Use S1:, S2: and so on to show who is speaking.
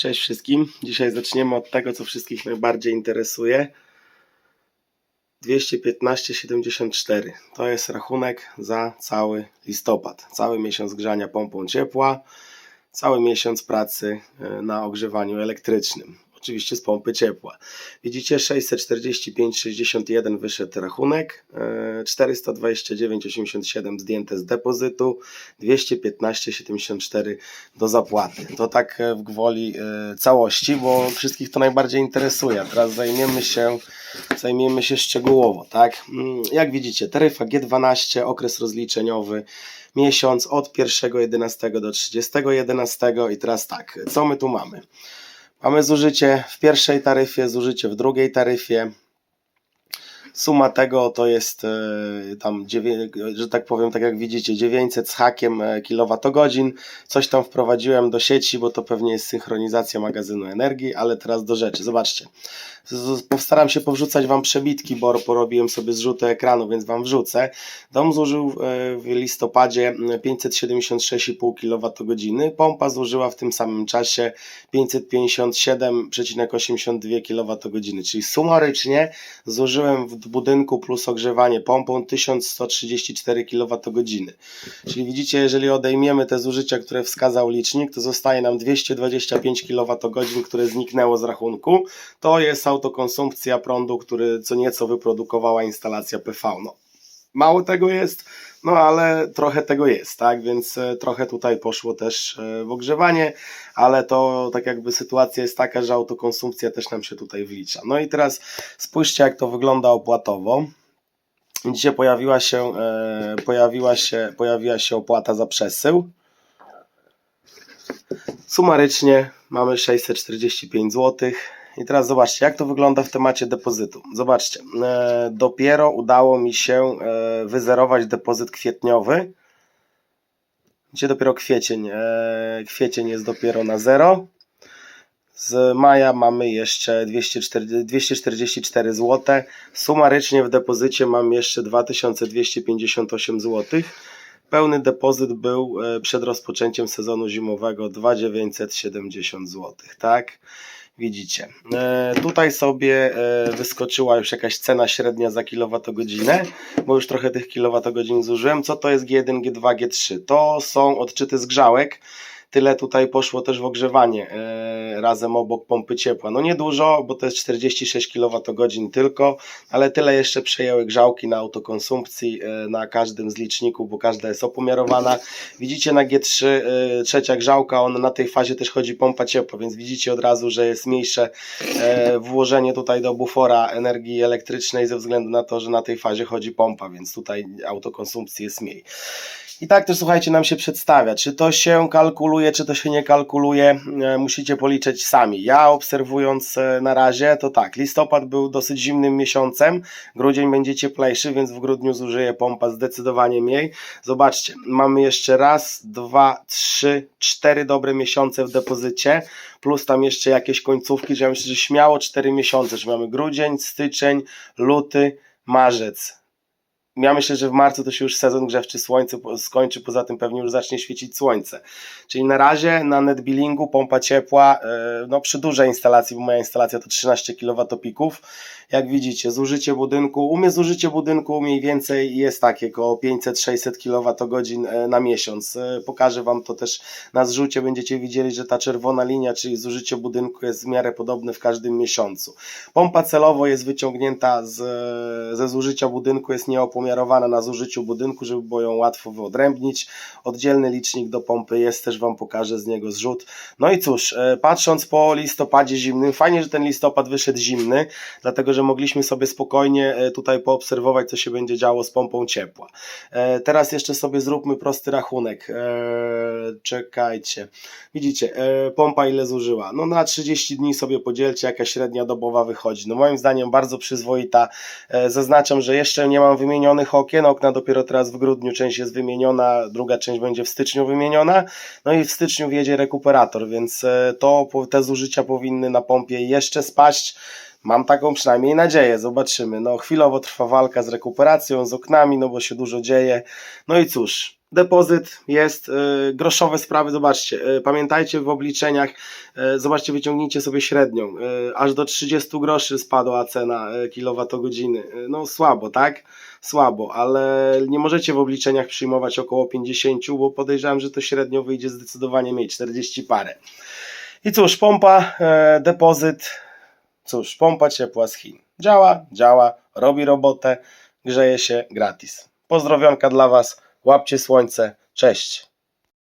S1: Cześć wszystkim. Dzisiaj zaczniemy od tego, co wszystkich najbardziej interesuje. 215,74 to jest rachunek za cały listopad. Cały miesiąc grzania pompą ciepła, cały miesiąc pracy e, na ogrzewaniu elektrycznym. Oczywiście z pompy ciepła. Widzicie 645,61 wyszedł rachunek, e, 429,87 zdjęte z depozytu, 215,74 do zapłaty. To tak e, w gwoli e, całości, bo wszystkich to najbardziej interesuje. Teraz zajmiemy się, zajmiemy się szczegółowo. Tak? Mm, Jak widzicie, taryfa G12, okres rozliczeniowy, miesiąc od 1.11 do 30.11 i teraz tak, co my tu mamy? Mamy zużycie w pierwszej taryfie, zużycie w drugiej taryfie. Suma tego to jest e, tam, że tak powiem, tak jak widzicie, 900 z hakiem e, kilowatogodzin. Coś tam wprowadziłem do sieci, bo to pewnie jest synchronizacja magazynu energii, ale teraz do rzeczy. Zobaczcie. Postaram się powrzucać Wam przebitki, bo porobiłem sobie zrzuty ekranu, więc Wam wrzucę. Dom zużył e, w listopadzie 576,5 kWh. Pompa zużyła w tym samym czasie 557,82 kWh, czyli sumarycznie zużyłem w budynku plus ogrzewanie pompą 1134 kWh. Czyli widzicie, jeżeli odejmiemy te zużycia, które wskazał licznik, to zostaje nam 225 kWh, które zniknęło z rachunku. To jest autokonsumpcja prądu, który co nieco wyprodukowała instalacja PV. No, mało tego jest, no ale trochę tego jest, tak? Więc e, trochę tutaj poszło też e, w ogrzewanie, ale to tak jakby sytuacja jest taka, że autokonsumpcja też nam się tutaj wlicza. No i teraz spójrzcie, jak to wygląda opłatowo. Dzisiaj pojawiła się, e, pojawiła się, pojawiła się opłata za przesył. Sumarycznie mamy 645 zł. I teraz zobaczcie, jak to wygląda w temacie depozytu. Zobaczcie, e, dopiero udało mi się e, wyzerować depozyt kwietniowy. Gdzie dopiero kwiecień, e, kwiecień jest dopiero na zero. Z maja mamy jeszcze 204 244 zł. Sumarycznie w depozycie mam jeszcze 2258 zł. Pełny depozyt był e, przed rozpoczęciem sezonu zimowego 2970 zł, tak? Widzicie. E, Tutaj sobie e, wyskoczyła już jakaś cena średnia za kilowatogodzinę, bo już trochę tych kilowatogodzin zużyłem. Co to jest G1, G2, G3? To są odczyty z grzałek. Tyle tutaj poszło też w ogrzewanie e, razem obok pompy ciepła. No niedużo, bo to jest 46 kWh tylko, ale tyle jeszcze przejęły grzałki na autokonsumpcji e, na każdym z liczników, bo każda jest opomiarowana. Widzicie na G3 e, trzecia grzałka, on na tej fazie też chodzi pompa ciepła, więc widzicie od razu, że jest mniejsze włożenie tutaj do bufora energii elektrycznej ze względu na to, że na tej fazie chodzi pompa, więc tutaj autokonsumpcji jest mniej. I tak też słuchajcie, nam się przedstawia, czy to się kalkuluje, czy to się nie kalkuluje, e, musicie policzyć sami. Ja obserwując e, na razie, to tak, listopad był dosyć zimnym miesiącem, grudzień będzie cieplejszy, więc w grudniu zużyje pompa zdecydowanie mniej. Zobaczcie, mamy jeszcze raz, dwa, trzy, cztery dobre miesiące w depozycie, plus tam jeszcze jakieś końcówki, że ja myślę, że śmiało cztery miesiące, że mamy grudzień, styczeń, luty, marzec. Ja myślę, że w marcu to się już sezon grzewczy słońce skończy, poza tym pewnie już zacznie świecić słońce. Czyli na razie na netbillingu pompa ciepła, e, no przy dużej instalacji, bo moja instalacja to 13 kWp. Jak widzicie, zużycie budynku, u mnie zużycie budynku mniej więcej jest takie około 500-600 kWh e, na miesiąc. E, Pokażę Wam to też na zrzucie, będziecie widzieli, że ta czerwona linia, czyli zużycie budynku jest w miarę podobne w każdym miesiącu. Pompa celowo jest wyciągnięta z, ze zużycia budynku, jest nieopomiarowana na zużyciu budynku, żeby było ją łatwo wyodrębnić. Oddzielny licznik do pompy jest, też Wam pokażę z niego zrzut. No i cóż, e, patrząc po listopadzie zimnym, fajnie, że ten listopad wyszedł zimny, dlatego że mogliśmy sobie spokojnie e, tutaj poobserwować, co się będzie działo z pompą ciepła. E, Teraz jeszcze sobie zróbmy prosty rachunek. Czekajcie. Widzicie, pompa ile zużyła? No na 30 dni sobie podzielcie, jaka średnia dobowa wychodzi. No moim zdaniem bardzo przyzwoita. Zaznaczam, że jeszcze nie mam wymienionych okien. Okna dopiero teraz w grudniu część jest wymieniona, druga część będzie w styczniu wymieniona. No i w styczniu wjedzie rekuperator, więc e, to te zużycia powinny na pompie jeszcze spaść. Mam taką przynajmniej nadzieję, zobaczymy. No chwilowo trwa walka z rekuperacją, z oknami, no bo się dużo dzieje. No i cóż, depozyt jest, y, groszowe sprawy, zobaczcie, y, pamiętajcie w obliczeniach, y, zobaczcie, wyciągnijcie sobie średnią, aż do 30 groszy spadła cena kilowatogodziny, no słabo, tak? Słabo, ale nie możecie w obliczeniach przyjmować około 50, bo podejrzewam, że to średnio wyjdzie zdecydowanie mniej, 40 parę. I cóż, pompa, depozyt, cóż, pompa ciepła z Chin. Działa, działa, robi robotę, grzeje się gratis. Pozdrowionka dla Was, łapcie słońce, cześć.